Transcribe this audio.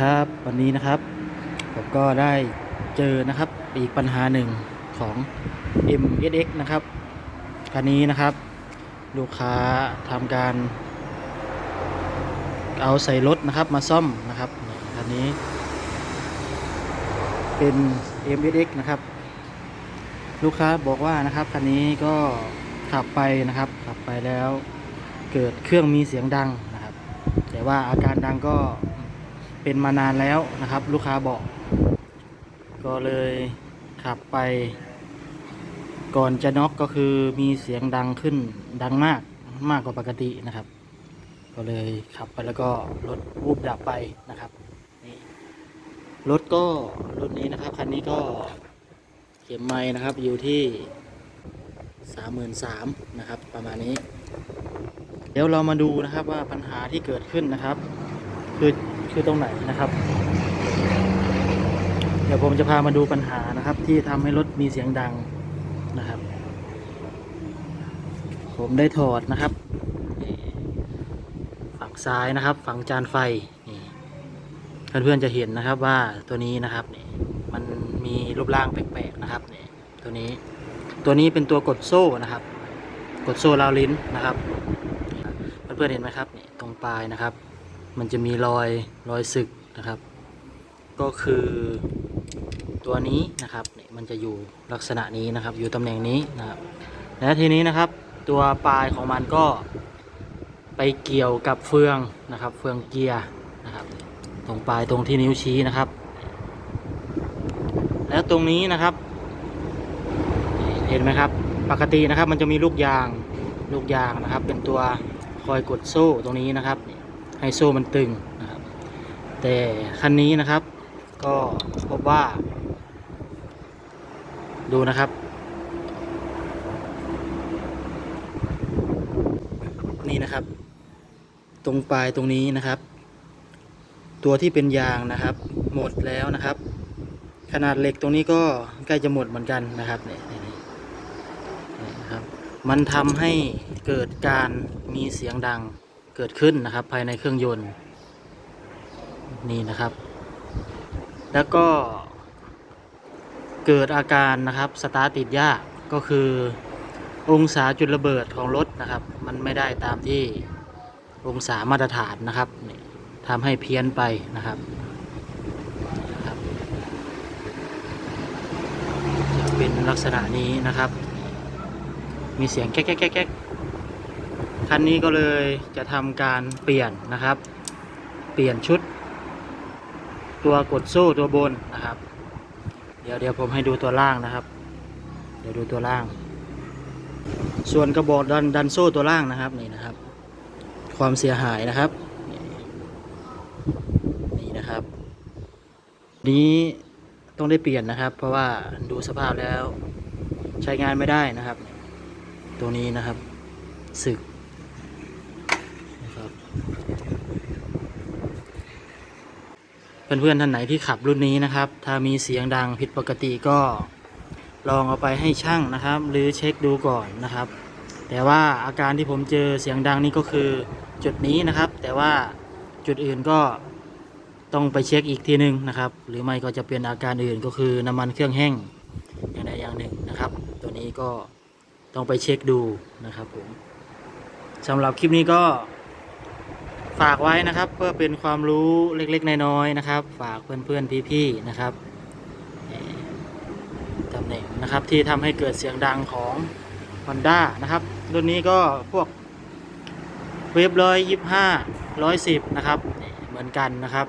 ครับวันนี้นะครับผมก็ได้เจอนะครับอีกปัญหาหนึ่งของ MSX นะครับคันนี้นะครับ ลูกค้าทำการ เอาใส่รถนะครับมาซ่อมนะครับคันนี้ เป็น MSX นะครับ ลูกค้าบอกว่านะครับคันนี้ก็ขับไปนะครับ ขับไปแล้ว เกิดเครื่องมีเสียงดังนะครับ แต่ว่าอาการดังก็ เป็นมานานแล้วนะครับ ลูกค้าบอก ก็เลยขับไป ก่อนจะน็อกก็คือมีเสียงดังขึ้นดังมากมากกว่าปกตินะครับ ก็เลยขับไปแล้วก็รถวูบดับไปนะครับนี่รถก็รุ่นนี้นะครับคันนี้ก็เข็มไม้นะครับอยู่ที่สามหมื่นสามนะครับ ประมาณนี้ เดี๋ยวเรามาดูนะครับว่าปัญหาที่เกิดขึ้นนะครับ คือ คือตรงไหนนะครับ เดี๋ยวผมจะพามาดูปัญหานะครับ ที่ทำให้รถมีเสียงดังนะครับ ผมได้ถอดนะครับ ฝั่งซ้ายนะครับ ฝั่งจานไฟนี่เพื่อนๆจะเห็นนะครับว่าตัวนี้นะครับนี่มันมีรูปร่างแปลกๆนะครับนี่ตัวนี้ตัวนี้เป็นตัวกดโซ่นะครับ กดโซ่ราวลิ้นนะครับ เพื่อนๆเห็นไหมครับนี่ตรงปลายนะครับ มันจะมีรอยรอยสึกนะครับ ก็คือตัวนี้นะครับนี่มันจะอยู่ลักษณะนี้นะครับ อยู่ตำแหน่งนี้นะครับและทีนี้นะครับ ตัวปลายของมันก็ไปเกี่ยวกับเฟืองนะครับ เฟืองเกียร์นะครับ ตรงปลายตรงที่นิ้วชี้นะครับ แล้วตรงนี้นะครับเห็นไหมครับปกตินะครับมันจะมีลูกยางลูกยางนะครับ เป็นตัวคอยกดโซ่ตรงนี้นะครับ นี่ให้โซมันตึงนะครับ แต่คันนี้นะครับก็พบว่า ดูนะครับ นี่นะครับ ตรงปลายตรงนี้นะครับ ตัวที่เป็นยางนะครับ หมดแล้วนะครับ ขนาดเหล็กตรงนี้ก็ใกล้จะหมดเหมือนกันนะครับเนี่ยนี่นี่นี่นะครับมันทำให้เกิดการมีเสียงดัง เกิดขึ้นนะครับภายในเครื่องยนต์ นี่นะครับ แล้วก็เกิดอาการนะครับสตาร์ติดยากก็คือองศาจุดระเบิดของรถนะครับ มันไม่ได้ตามที่องศามาตรฐานนะครับทำให้เพี้ยนไปนะครับเป็นลักษณะนี้นะครับ มีเสียงแก๊กแก๊กแก๊กแก๊ก คันนี้ก็เลยจะทำการเปลี่ยนนะครับ เปลี่ยนชุด ตัวกดโซ่ตัวบนนะครับ เดี๋ยวเดี๋ยวผมให้ดูตัวล่างนะครับ เดี๋ยวดูตัวล่าง ส่วนกระบอกดันดันโซ่ตัวล่างนะครับนี่นะครับ ความเสียหายนะครับนี่นี่นะครับ นี้ต้องได้เปลี่ยนนะครับ เพราะว่าดูสภาพแล้วใช้งานไม่ได้นะครับ ตัวนี้นะครับสึกนะครับ เพื่อนๆท่านไหนที่ขับรุ่นนี้นะครับ ถ้ามีเสียงดังผิดปกติก็ลองเอาไปให้ช่างนะครับ หรือเช็คดูก่อนนะครับ แต่ว่าอาการที่ผมเจอเสียงดังนี่ก็คือจุดนี้นะครับ แต่ว่าจุดอื่นก็ต้องไปเช็คอีกทีหนึงนะครับ หรือไม่ก็จะเป็นอาการอื่นก็คือน้ำมันเครื่องแห้งอย่างใดอย่างหนึ่งนะครับ ตัวนี้ก็ต้องไปเช็คดูนะครับผมสำหรับคลิปนี้ก็ ฝากไว้นะครับ เพื่อเป็นความรู้เล็กๆน้อยๆนะครับ ฝากเพื่อนๆพี่ๆนะครับตำแหน่งนะครับที่ทำให้เกิดเสียงดังของฮอนด้านะครับรุ่นนี้ก็พวกเวฟร้อยยี่ห้าร้อยสิบนะครับ เหมือนกันนะครับ